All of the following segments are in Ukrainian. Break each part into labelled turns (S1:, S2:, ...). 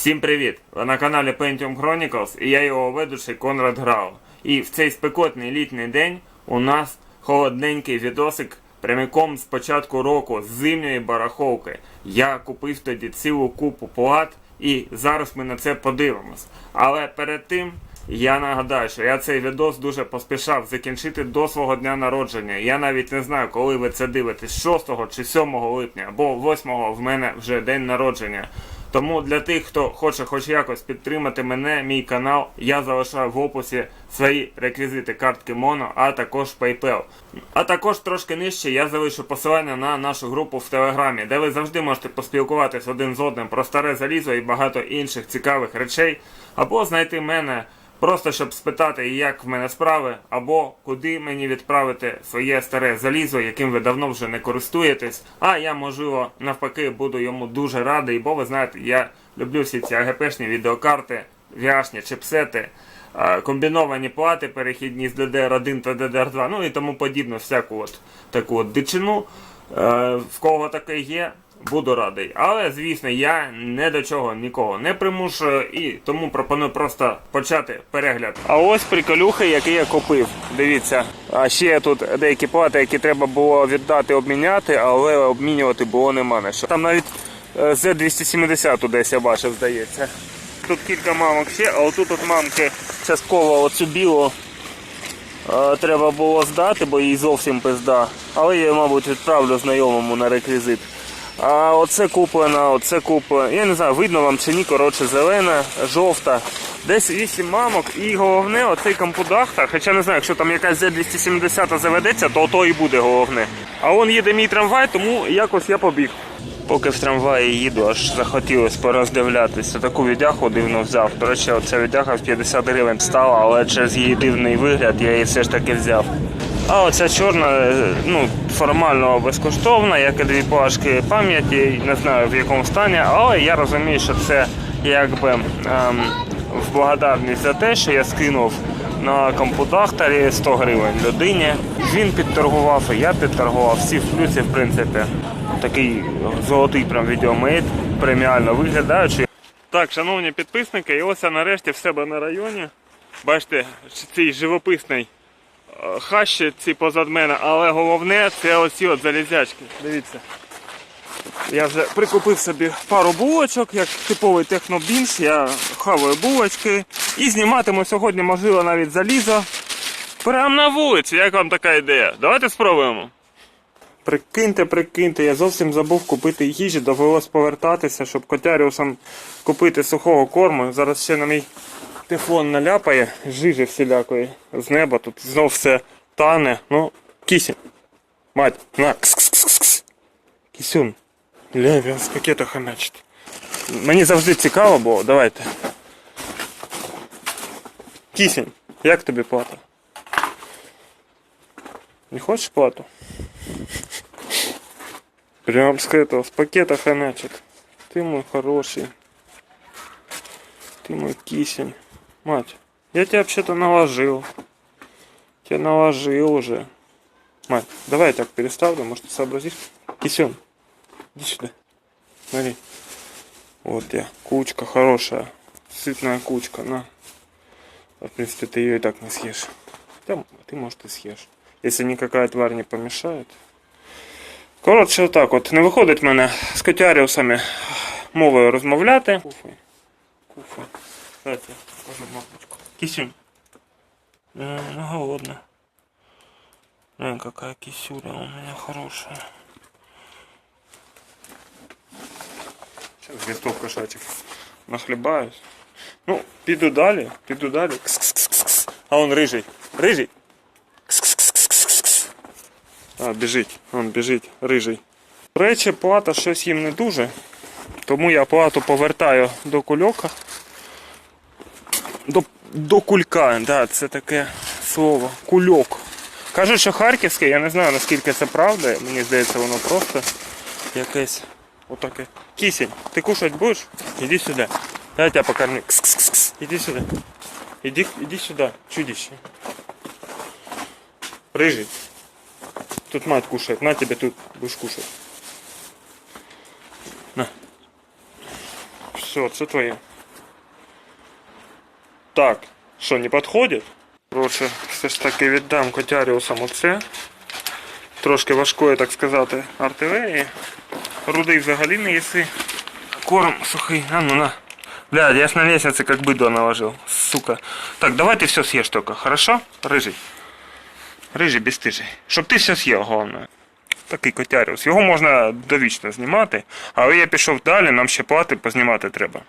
S1: Всім привіт! Ви на каналі Pentium Chronicles і я його ведучий Конрад Грау. І в цей спекотний літній день у нас холодненький відосик прямиком з початку року з зимньої бараховки. Я купив тоді цілу купу плат і зараз ми на це подивимось. Але перед тим я нагадаю, що я цей відос дуже поспішав закінчити до свого дня народження. Я навіть не знаю, коли ви це дивитесь, 6 чи 7 липня, або 8 в мене вже день народження. Тому для тих, хто хоче хоч якось підтримати мене, мій канал, я залишаю в описі свої реквізити картки Mono, а також PayPal. А також трошки нижче я залишу посилання на нашу групу в Телеграмі, де ви завжди можете поспілкуватись один з одним про старе залізо і багато інших цікавих речей, або знайти мене. Просто щоб спитати, як в мене справи, або куди мені відправити своє старе залізо, яким ви давно вже не користуєтесь. А я, можливо, навпаки, буду йому дуже радий, бо ви знаєте, я люблю всі ці АГПшні відеокарти, віашні чипсети, комбіновані плати, перехідні з DDR1 та DDR2, ну і тому подібну всяку от таку от дичину. Е, В кого таке є, буду радий. Але, звісно, я не до чого нікого не примушую і тому пропоную просто почати перегляд. А ось приколюхи, які я купив. Дивіться. А ще тут деякі плати, які треба було віддати, обміняти, але обмінювати було нема на що. Там навіть е, Z270 десь я бачив, здається. Тут кілька мамок ще, а отут от мамки частково оцю білу Е, треба було здати, бо їй зовсім пизда. Але я, мабуть, відправлю знайомому на реквізит. А оце куплено, оце куплено. Я не знаю, видно вам чи ні, коротше, зелена, жовта. Десь 8 мамок і головне оцей кампудахта. Хоча не знаю, якщо там якась Z270 заведеться, то то і буде головне. А он їде мій трамвай, тому якось я побіг. Поки в трамваї їду, аж захотілося пороздивлятися. Таку відяху дивно взяв. До речі, оця відяха в 50 гривень стала, але через її дивний вигляд я її все ж таки взяв. А оця чорна, е, ну, формально безкоштовна, як і дві плашки пам'яті, не знаю в якому стані, але я розумію, що це якби ем, в благодарність за те, що я скинув на компудахтарі 100 гривень людині. Він підторгував, і я підторгував, всі в плюсі, в принципі. Такий золотий прям відеомейт, преміально виглядаючий. Так, шановні підписники, і ось я нарешті в себе на районі. Бачите, цей живописний хащі ці позад мене, але головне це оці от залізячки. Дивіться. Я вже прикупив собі пару булочок, як типовий технобінж. Я хаваю булочки і зніматиму сьогодні, можливо, навіть залізо. Прямо на вулиці, як вам така ідея? Давайте спробуємо. Прикиньте, прикиньте, я зовсім забув купити їжі, довелось повертатися, щоб котяріусам купити сухого корму. Зараз ще на мій тефлон наляпає, жижі всілякої з неба, тут знов все тане. Ну, кісінь. Мать, на, кс-кс-кс-кс. Кісюн. Ля, він з пакета хамячить. Мені завжди цікаво було, давайте. Кісінь, як тобі плата? Не хочеш плату? Прям с этого, с пакета хомячит. Ты мой хороший. Ты мой кисень. Мать, я тебя вообще-то наложил. Тебя наложил уже. Мать, давай я так переставлю, может ты сообразишь? Кисен, иди сюда. Смотри. Вот я. Кучка хорошая. Сытная кучка, на. А, В принципе, ты ее и так не съешь. Хотя, ты, может, и съешь. Если никакая тварь не помешает. Коротше, отак от. Не виходить мене з котяріусами мовою розмовляти. Куфай. Куфай. Дайте, можна мапочку. Кисюнь. Э, ну, голодно. Блин, какая кисюля у меня хорошая. Сейчас листов кошачик нахлебаюсь. Ну, піду далі, піду далі. Кс-кс-кс-кс. А он рижий. Рижий. Кс-кс-кс-кс-кс. А, біжить, он біжить, рижий. Речі, плата щось їм не дуже. Тому я плату повертаю до кульока. До, до кулька, да, це таке слово. Кульок. Кажуть, що харківське, я не знаю наскільки це правда. Мені здається, воно просто якесь отаке. Кисень, ти кушать будеш? Іди сюди. Дай я тебе покормлю. Кс-кс-кс. Іди сюди. Іди, іди сюди, чудище. Рыжий. Тут мать кушает. На тебе тут будешь кушать. На. Все, це твоє. Так, що, не підходить? Коротше, все ж таки віддам Котяріусам оце. Трошки важкої, так сказати, артилерії. Рудий взагалі не їси. Корм сухий, а ну на. Блядь, я ж на лестнице как быдло наложил, сука. Так, давай ты все съешь только, хорошо? Рыжий. Рыжий, бесстыжий. Щоб ти все з'їв, головне. Такий котяріус. Його можна довічно знімати, але я пішов далі, нам ще плати познімати треба.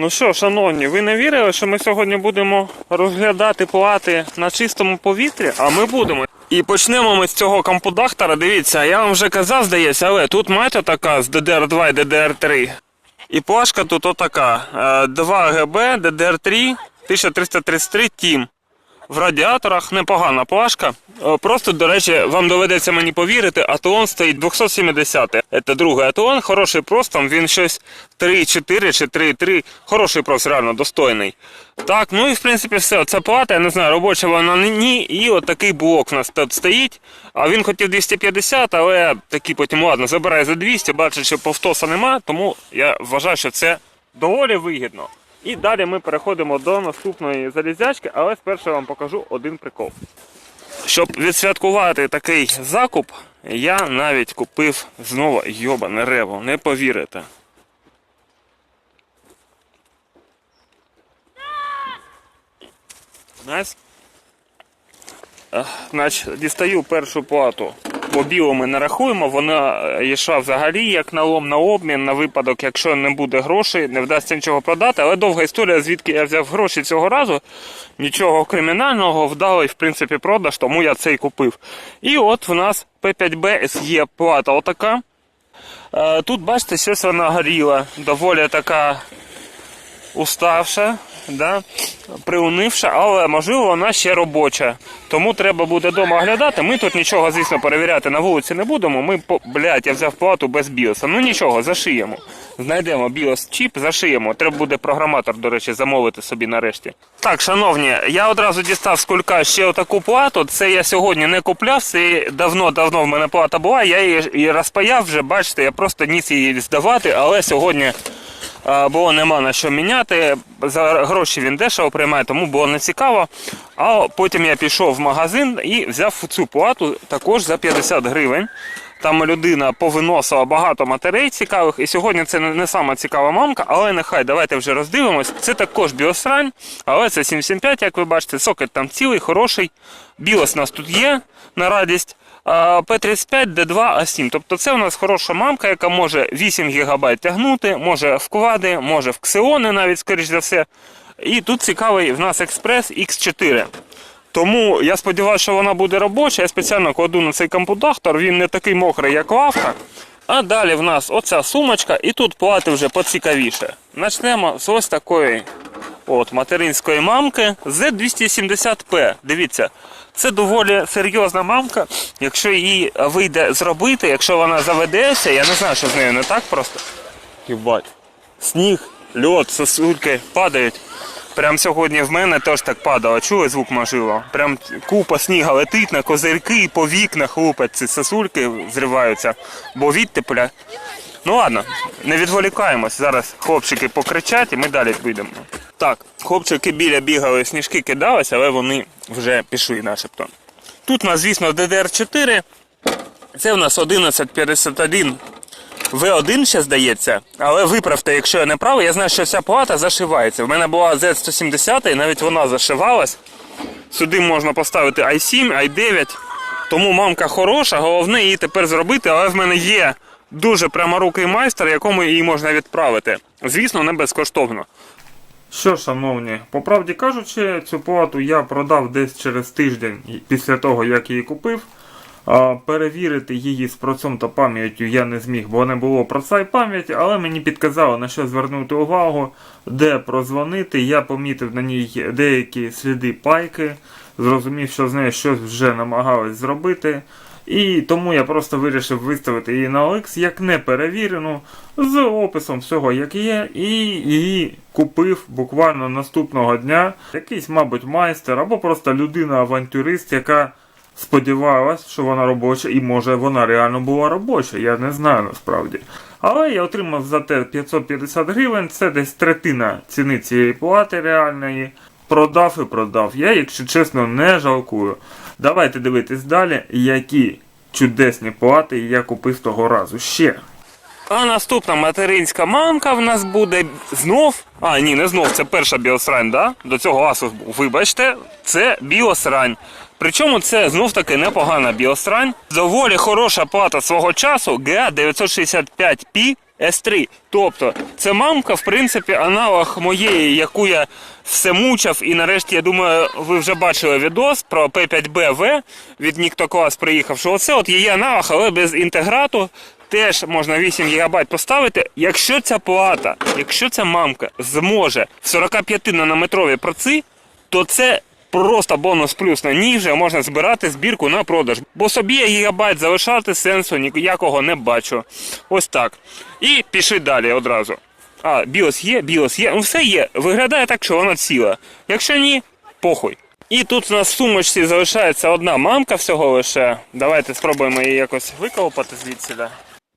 S1: Ну що, шановні, ви не вірили, що ми сьогодні будемо розглядати плати на чистому повітрі, а ми будемо. І почнемо ми з цього компудактора. Дивіться, я вам вже казав, здається, але тут мать така з DDR2 і DDR3. І плашка тут отака. Е, 2 ГБ, DDR3, 1333 TIM. В радіаторах непогана плашка. Е, Просто, до речі, вам доведеться мені повірити, атеон стоїть 270. Це другий атеон, хороший прос, там він щось 3,4 чи 3,3. Хороший прос, реально достойний. Так, ну і в принципі все. Це плата, я не знаю, робоча вона ні. І от такий блок у нас тут стоїть. А він хотів 250, але такий потім, ладно, забирає за 200, бачить, що повтоса нема, тому я вважаю, що це доволі вигідно. І далі ми переходимо до наступної залізячки, але спершу я вам покажу один прикол. Щоб відсвяткувати такий закуп, я навіть купив знову йобане рево, не повірите. Значить, дістаю першу плату. Бо білу ми не рахуємо, вона е, йшла взагалі як налом на обмін на випадок, якщо не буде грошей, не вдасться нічого продати. Але довга історія, звідки я взяв гроші цього разу. Нічого кримінального, вдалий, в принципі, продаж, тому я цей купив. І от в нас P5B SE плата отака. Е, Тут, бачите, щось вона горіла. Доволі така уставша, да? приунивша, але можливо вона ще робоча. Тому треба буде вдома оглядати. Ми тут нічого, звісно, перевіряти на вулиці не будемо. Ми, блядь, я взяв плату без біоса. Ну нічого, зашиємо. Знайдемо біос чіп, зашиємо. Треба буде програматор, до речі, замовити собі нарешті. Так, шановні, я одразу дістав з кулька ще отаку плату. Це я сьогодні не купляв. Це давно-давно в мене плата була. Я її розпаяв вже, бачите, я просто ніс її здавати, але сьогодні. Бо нема на що міняти. За гроші він дешево приймає, тому було не цікаво. А потім я пішов в магазин і взяв цю плату також за 50 гривень. Там людина повиносила багато матерей цікавих, і сьогодні це не, сама цікава мамка, але нехай давайте вже роздивимось. Це також біосрань, але це 775, як ви бачите, сокет там цілий, хороший. Біос у нас тут є на радість. А, P35, D2, A7. Тобто це у нас хороша мамка, яка може 8 ГБ тягнути, може в квади, може в ксеони навіть, скоріш за все. І тут цікавий в нас експрес X4. Тому я сподіваюся, що вона буде робоча. Я спеціально кладу на цей компудахтор, він не такий мокрий, як лавка. А далі в нас оця сумочка, і тут плати вже поцікавіше. Почнемо з ось такої от, материнської мамки Z270P. Дивіться, це доволі серйозна мамка. Якщо її вийде зробити, якщо вона заведеться, я не знаю, що з нею не так просто. Єбать. Сніг, льод, сосульки падають. Прям сьогодні в мене теж так падало. Чули звук можливо? Прям купа сніга летить на козирки, по вікнах лупять ці сосульки зриваються, бо відтепля. Ну ладно, не відволікаємось. Зараз хлопчики покричать і ми далі підемо. Так, хлопчики біля бігали, сніжки кидались, але вони вже пішли начебто. Тут у нас, звісно, DDR4. Це у нас 1151 V1 ще здається, але виправте, якщо я не правий, я знаю, що ця плата зашивається. В мене була Z170 і навіть вона зашивалась. Сюди можна поставити i7, i9. Тому мамка хороша, головне її тепер зробити, але в мене є дуже пряморукий майстер, якому її можна відправити. Звісно, не безкоштовно. Що, шановні, по правді кажучи, цю плату я продав десь через тиждень після того, як її купив. Перевірити її з процом та пам'яттю я не зміг, бо не було проца і пам'яті, але мені підказали на що звернути увагу, де прозвонити. Я помітив на ній деякі сліди пайки, зрозумів, що з нею щось вже намагались зробити. І тому я просто вирішив виставити її на OLX як неперевірену, з описом всього, як є, і її купив буквально наступного дня. Якийсь, мабуть, майстер або просто людина-авантюрист, яка сподівалась, що вона робоча, і може вона реально була робоча, я не знаю насправді. Але я отримав за те 550 гривень, це десь третина ціни цієї плати реальної. Продав і продав. Я, якщо чесно, не жалкую. Давайте дивитись далі, які чудесні плати я купив того разу ще. А наступна материнська мамка в нас буде знов. А, ні, не знов, це перша біосрань, да? До цього Asus був. Вибачте, це біосрань. Причому це знов таки непогана біосрань. Доволі хороша плата свого часу GA 965P S3. Тобто, це мамка, в принципі, аналог моєї, яку я все мучав. І нарешті, я думаю, ви вже бачили відос про P5BV від NictoClass приїхав, що оце от її аналог, але без інтеграту. Теж можна 8 ГБ поставити. Якщо ця плата, якщо ця мамка зможе в 45 нанометрові проци, то це просто бонус плюс на ній вже можна збирати збірку на продаж. Бо собі гігабайт залишати сенсу ніякого не бачу. Ось так. І пішли далі одразу. А, BIOS є, BIOS є, ну все є. Виглядає так, що вона ціла. Якщо ні, похуй. І тут у нас в сумочці залишається одна мамка всього лише. Давайте спробуємо її якось виколопати звідси.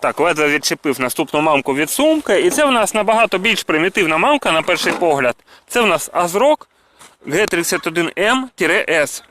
S1: Так, ледве відчепив наступну мамку від сумки. І це в нас набагато більш примітивна мамка на перший погляд. Це в нас Азрок G31M-S.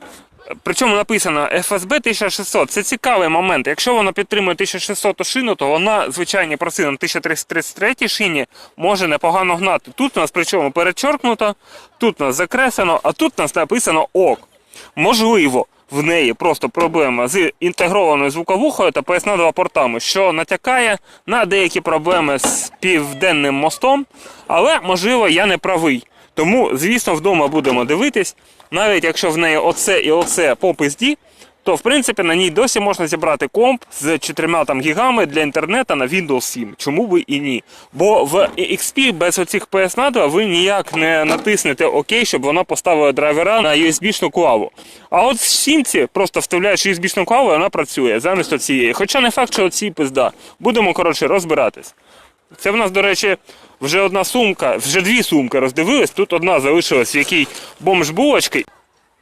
S1: Причому написано FSB 1600. Це цікавий момент. Якщо воно підтримує 1600 шину, то вона звичайні проси на 1333 шині може непогано гнати. Тут у нас причому перечоркнуто, тут у нас закреслено, а тут у нас написано ок. Можливо, в неї просто проблема з інтегрованою звуковухою та PS2 портами, що натякає на деякі проблеми з південним мостом, але можливо я не правий. Тому, звісно, вдома будемо дивитись, навіть якщо в неї оце і оце по пизді, то в принципі на ній досі можна зібрати комп з 4 там, гігами для інтернету на Windows 7. Чому би і ні? Бо в XP без оцих PS надо ви ніяк не натиснете ОК, щоб вона поставила драйвера на USB-шну клаву. А от в сімці просто вставляєш USB-шну клаву, і вона працює замість цієї. Хоча не факт, що оці пизда. Будемо коротше розбиратись. Це в нас, до речі, вже одна сумка, вже дві сумки роздивились. Тут одна залишилась, в якій бомж булочки.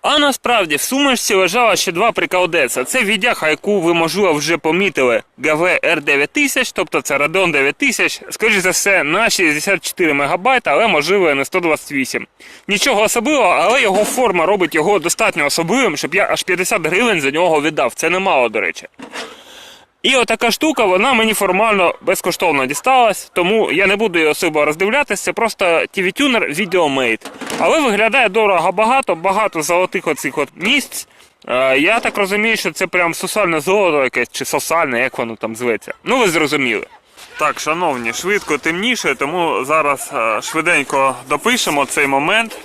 S1: А насправді в сумочці лежало ще два приколдеса. Це відяха, яку ви, можливо, вже помітили GV R9000, тобто це Radeon 9000. Скоріше за все, на 64 МБ, але можливо на 128. Нічого особливого, але його форма робить його достатньо особливим, щоб я аж 50 гривень за нього віддав. Це немало, до речі. І отака штука, вона мені формально безкоштовно дісталась, тому я не буду її особо роздивлятися, це просто TV-тюнер VideoMate. Але виглядає дорого багато, багато золотих оцих от місць. Е, Я так розумію, що це прям сосальне золото якесь, чи сосальне, як воно там зветься. Ну ви зрозуміли. Так, шановні, швидко темніше, тому зараз е, швиденько допишемо цей момент.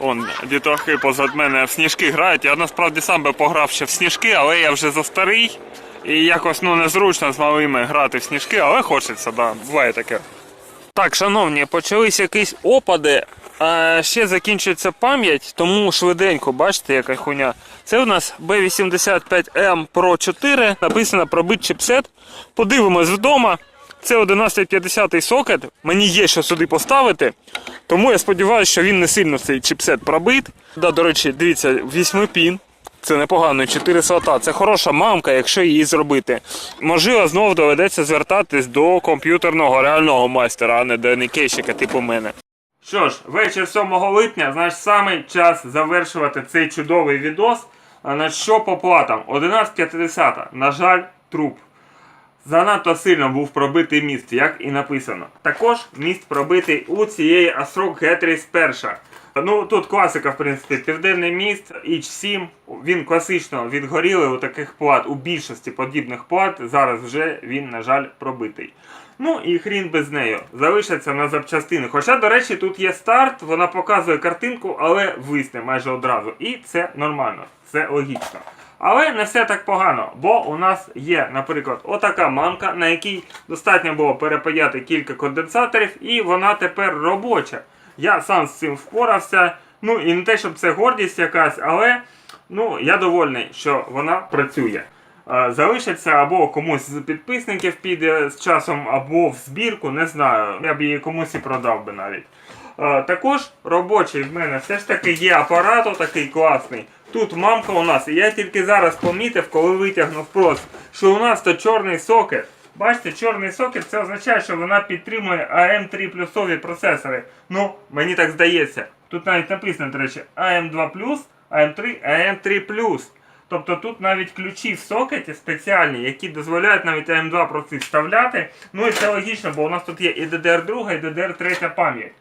S1: Он, дітохи позад мене в сніжки грають. Я насправді сам би пограв ще в сніжки, але я вже застарий. І якось ну, незручно з малими грати в сніжки, але хочеться, да, буває таке. Так, шановні, почались якісь опади, а ще закінчується пам'ять, тому швиденько, бачите, яка хуйня. Це у нас B85M Pro 4, написано пробит чипсет. Подивимось вдома. Це 1150 сокет. Мені є що сюди поставити. Тому я сподіваюся, що він не сильно цей чипсет пробит. Да, до речі, дивіться, 8 пін. Це непогано, 4 слота. Це хороша мамка, якщо її зробити. Можливо, знову доведеться звертатись до комп'ютерного реального майстера, а не до никейщика типу мене. Що ж, вечір 7 липня, значить саме час завершувати цей чудовий відос. На що по платам? 11.50. На жаль, труп. Занадто сильно був пробитий міст, як і написано. Також міст пробитий у цієї Асрок G31. Ну тут класика, в принципі, південний міст H7. Він класично відгорілий у таких плат, у більшості подібних плат. Зараз вже він, на жаль, пробитий. Ну і хрін без нею. Залишаться на запчастини. Хоча, до речі, тут є старт, вона показує картинку, але висне майже одразу. І це нормально, це логічно. Але не все так погано, бо у нас є, наприклад, отака мамка, на якій достатньо було перепаяти кілька конденсаторів, і вона тепер робоча. Я сам з цим впорався. Ну і не те, щоб це гордість якась, але ну, я довольний, що вона працює. Е, Залишиться або комусь з підписників піде з часом, або в збірку, не знаю. Я б її комусь і продав би навіть. Е, Також робочий в мене все ж таки є апарат такий класний. Тут мамка у нас, і я тільки зараз помітив, коли витягнув прос, що у нас то чорний сокет. Бачите, чорний сокет це означає, що вона підтримує AM3 плюсові процесори. Ну, мені так здається. Тут навіть написано, до речі, AM2 AM3, AM3 Тобто тут навіть ключі в сокеті спеціальні, які дозволяють навіть AM2 проти вставляти. Ну і це логічно, бо у нас тут є і DDR2, і DDR3 пам'ять.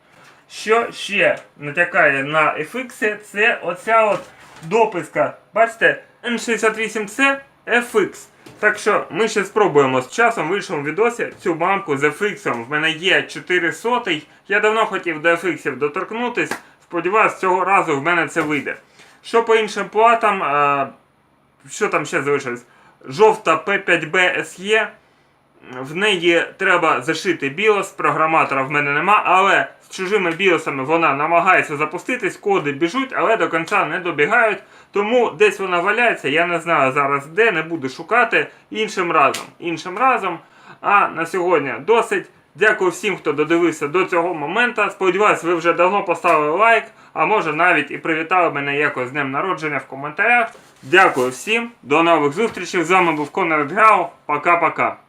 S1: Що ще натякає на FX, це оця от дописка. Бачите, N68C FX. Так що ми ще спробуємо з часом в іншому відосі цю банку з FX. В мене є 4 сотий. Я давно хотів до FX доторкнутись. Сподіваюсь, цього разу в мене це вийде. Що по іншим платам, що там ще залишилось? Жовта P5B SE. В неї треба зашити BIOS, програматора в мене нема, але з чужими біосами вона намагається запуститись, коди біжуть, але до кінця не добігають. Тому десь вона валяється, я не знаю зараз де, не буду шукати іншим разом. Іншим разом. А на сьогодні досить. Дякую всім, хто додивився до цього моменту. Сподіваюсь, ви вже давно поставили лайк, а може навіть і привітали мене якось з днем народження в коментарях. Дякую всім, до нових зустрічей. З вами був Конрад Грау. Пока-пока.